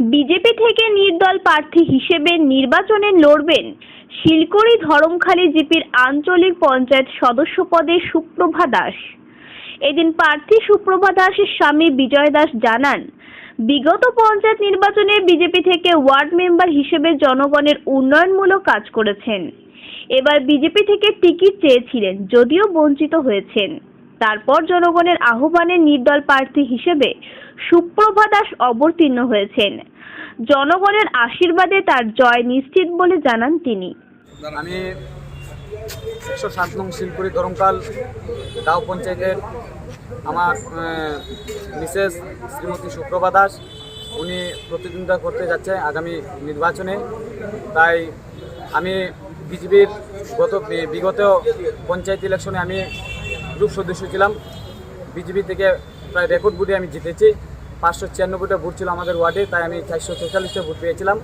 BJP থেকে নির্দল প্রার্থী হিসেবে নির্বাচনে লড়বেন শিলকড়ি ধরমখালী জিপির আঞ্চলিক পঞ্চায়েত সদস্য পদে সুপ্রভা দাস। এদিন প্রার্থী সুপ্রভা দাসের স্বামী বিজয় দাস জানান, বিগত পঞ্চায়েত নির্বাচনে বিজেপি থেকে ওয়ার্ড মেম্বার হিসেবে জনগণের উন্নয়নমূলক কাজ করেছেন। এবার বিজেপি থেকে টিকিট চেয়েছিলেন, যদিও বঞ্চিত হয়েছেন। তারপর জনগণের আহ্বানে নির্দল প্রার্থী হিসেবে সুপ্রভা দাস অবতীর্ণ হয়েছেন। জনগণের আশীর্বাদে তার জয় নিশ্চিত বলে জানান তিনি। আমি একশো সাত নং শিলপুরি ধরমকাল গাঁও পঞ্চায়েতের আমার মিসেস শ্রীমতী সুপ্রভা দাস। উনি প্রতিদ্বন্দ্বিতা করতে যাচ্ছে আগামী নির্বাচনে। তাই আমি বিজেপির গত বিগত পঞ্চায়েত ইলেকশনে আমি গ্রুপ সদস্য ছিলাম। বিজেপি থেকে প্রায় রেকর্ড বুটে আমি জিতেছি। পাঁচশো ছিয়ানব্বইটা ভোট ছিল আমাদের ওয়ার্ডে, তাই আমি চারশো তেতাল্লিশটা ভোট পেয়েছিলাম।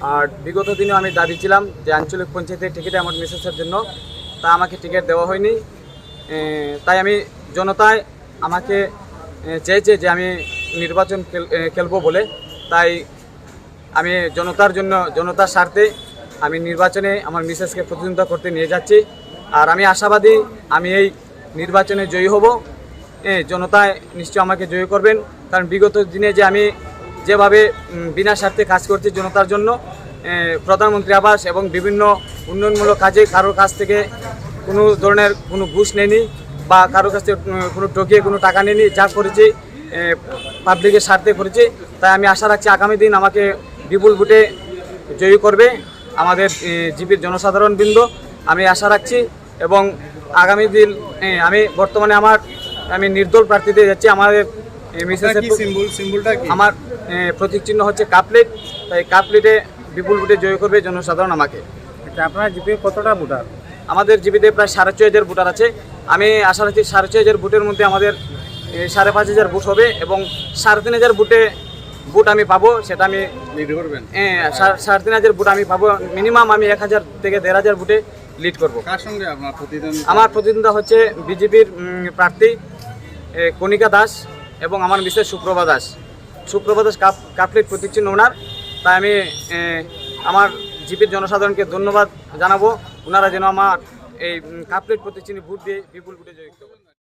আর বিগত দিনেও আমি দাবি ছিলাম যে আঞ্চলিক পঞ্চায়েতের টিকিটে আমার মিসেসের জন্য, তা আমাকে টিকিট দেওয়া হয়নি। তাই আমি জনতায় আমাকে চেয়েছে যে আমি নির্বাচন খেল- খেলব বলে। তাই আমি জনতার জন্য, জনতার স্বার্থে আমি নির্বাচনে আমার মিসেসকে প্রতিদ্বন্দ্বিতা করতে নিয়ে যাচ্ছি। আর আমি আশাবাদী আমি এই নির্বাচনে জয়ী হব। জনতায় নিশ্চয় আমাকে জয়ী করবেন। কারণ বিগত দিনে যে আমি যেভাবে বিনা স্বার্থে কাজ করছি জনতার জন্য প্রধানমন্ত্রী আবাস এবং বিভিন্ন উন্নয়নমূলক কাজে কারোর কাছ থেকে কোনো ধরনের কোনো ঘুষ নেয়নি বা কারোর কাছ থেকে কোনো টকিয়ে কোনো টাকা নেয়নি, যা করেছি পাবলিকের স্বার্থে করেছি। তাই আমি আশা রাখছি আগামী দিন আমাকে বিপুল ভোটে জয়ী করবে আমাদের জিপির জনসাধারণ বৃন্দ। আমি আশা রাখছি এবং আগামী দিন আমি বর্তমানে আমার, আমি নির্দল প্রার্থীতে যাচ্ছি, আমাদের কি সিম্বল সিম্বলটা কি? আমার প্রতীক চিহ্ন হচ্ছে কাপলেট। তাই কাপলেটে বিপুল ভোটে জয় করবে জনসাধারণ আমাকে। আচ্ছা আপনার জিপি কতটা ভোটার? আমাদের জিপিতে প্রায় সাড়ে ছয় হাজার ভোটার আছে। আমি আশা রাখছি সাড়ে ছয় হাজার ভোটের মধ্যে আমাদের সাড়ে পাঁচ হাজার ভোট হবে এবং সাড়ে তিন হাজার ভোটে ভোট আমি পাবো সেটা আমি সা- সাড়ে তিন হাজার ভোট আমি পাবো। মিনিমাম আমি এক হাজার থেকে দেড় হাজার ভোটে লিড করব। কার সঙ্গে আপনার প্রতিদ্বন্দ্বী আমার প্রতিদ্বন্দ্বিতা হচ্ছে বিজেপির প্রার্থী কণিকা দাস। এবং আমার Mrs Suprabha Das. Suprabha Das cup couplet প্রতীক ওনার। তাই আমি আমার জিপির জনসাধারণকে ধন্যবাদ জানাব। ওনারা যেন আমার এই কাপলেট প্রতীক ভোট দিয়ে বিপুল ভোটে করে